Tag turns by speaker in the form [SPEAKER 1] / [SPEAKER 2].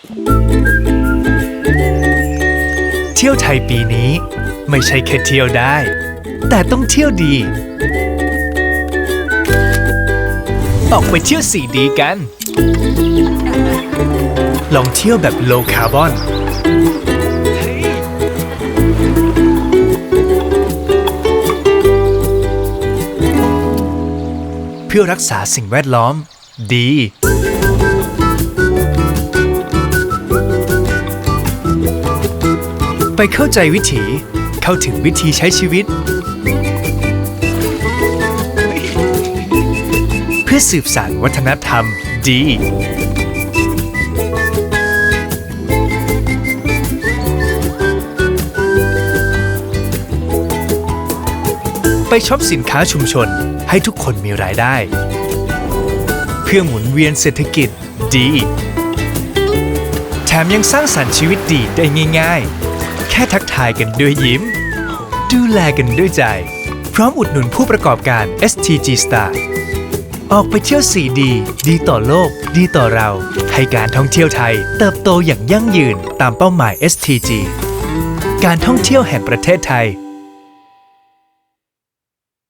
[SPEAKER 1] เที่ยวไทยปีนี้ไม่ใช่แค่เที่ยวได้ แต่ต้องเที่ยวดี ออกไปเที่ยวสีดีกัน ลองเที่ยวแบบ low carbon เพื่อรักษาสิ่งแวดล้อมดี ไปเข้าใจวิถี เข้าถึงวิธีใช้ชีวิต เพื่อสืบสานวัฒนธรรมดี ไปช็อปสินค้าชุมชนให้ทุกคนมีรายได้ เพื่อหมุนเวียนเศรษฐกิจดี แถมยังสร้างสรรค์ชีวิตดีได้ง่าย ๆ แค่ทักทายกันด้วยยิ้ม ดูแลกันด้วยใจ พร้อมอุดหนุนผู้ประกอบการ STG Star ออกไปเที่ยวสีดีดีต่อโลก ดีต่อเรา ให้การท่องเที่ยวไทย เติบโตอย่างยั่งยืนตามเป้าหมาย STG การท่องเที่ยวแห่งประเทศไทย